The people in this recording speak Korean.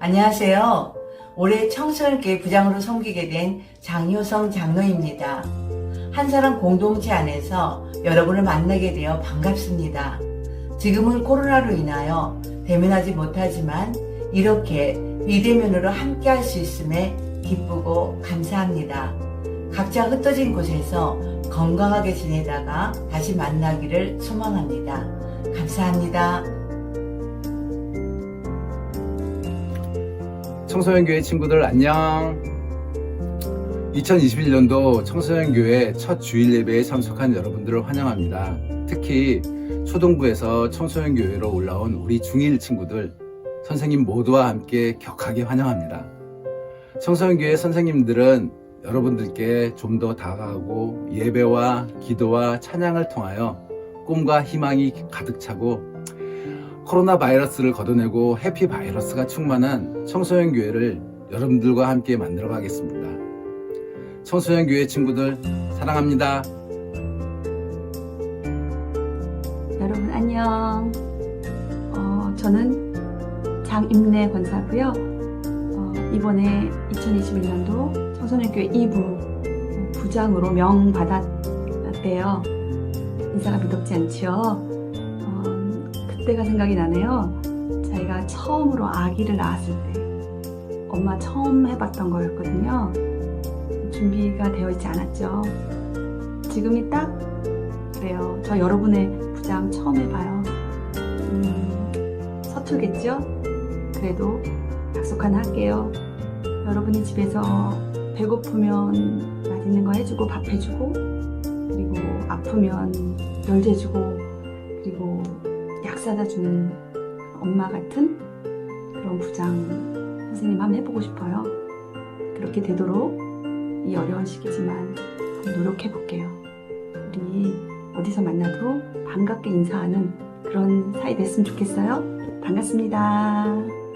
안녕하세요. 올해 청소년교회 부장으로 섬기게 된 장효성 장로입니다. 한 사람 공동체 안에서 여러분을 만나게 되어 반갑습니다. 지금은 코로나로 인하여 대면하지 못하지만 이렇게 비대면으로 함께 할 수 있음에 기쁘고 감사합니다. 각자 흩어진 곳에서 건강하게 지내다가 다시 만나기를 소망합니다. 감사합니다. 청소년 교회 친구들 안녕. 2021년도 청소년 교회 첫 주일 예배에 참석한 여러분들을 환영합니다. 특히 초등부에서 청소년 교회로 올라온 우리 중1 친구들, 선생님 모두와 함께 격하게 환영합니다. 청소년 교회 선생님들은 여러분들께 좀 더 다가가고 예배와 기도와 찬양을 통하여 꿈과 희망이 가득 차고 코로나 바이러스를 걷어내고 해피 바이러스가 충만한 청소년 교회를 여러분들과 함께 만들어 가겠습니다. 청소년 교회 친구들 사랑합니다. 여러분 안녕. 어, 저는 장임래 권사고요. 어, 이번에 2021년도 청소년 교회 2부 부장으로 명 받았대요. 인사가 미덥지 않지요. 어, 그때가 생각이 나네요. 저희가 처음으로 아기를 낳았을 때 엄마 처음 해봤던 거였거든요. 준비가 되어 있지 않았죠. 지금이 딱 그래요. 저 여러분의 부장 처음 해봐요. 음, 서툴겠죠? 그래도 약속 하나 할게요. 여러분이 집에서 배고프면 맛있는 거 해주고 밥 해주고 그리고 아프면 열 재주고 그리고 약 사다 주는 엄마 같은 그런 부장 선생님 한번 해보고 싶어요. 그렇게 되도록 이 어려운 시기지만 한번 노력해 볼게요. 우리 어디서 만나도 반갑게 인사하는 그런 사이 됐으면 좋겠어요. 반갑습니다.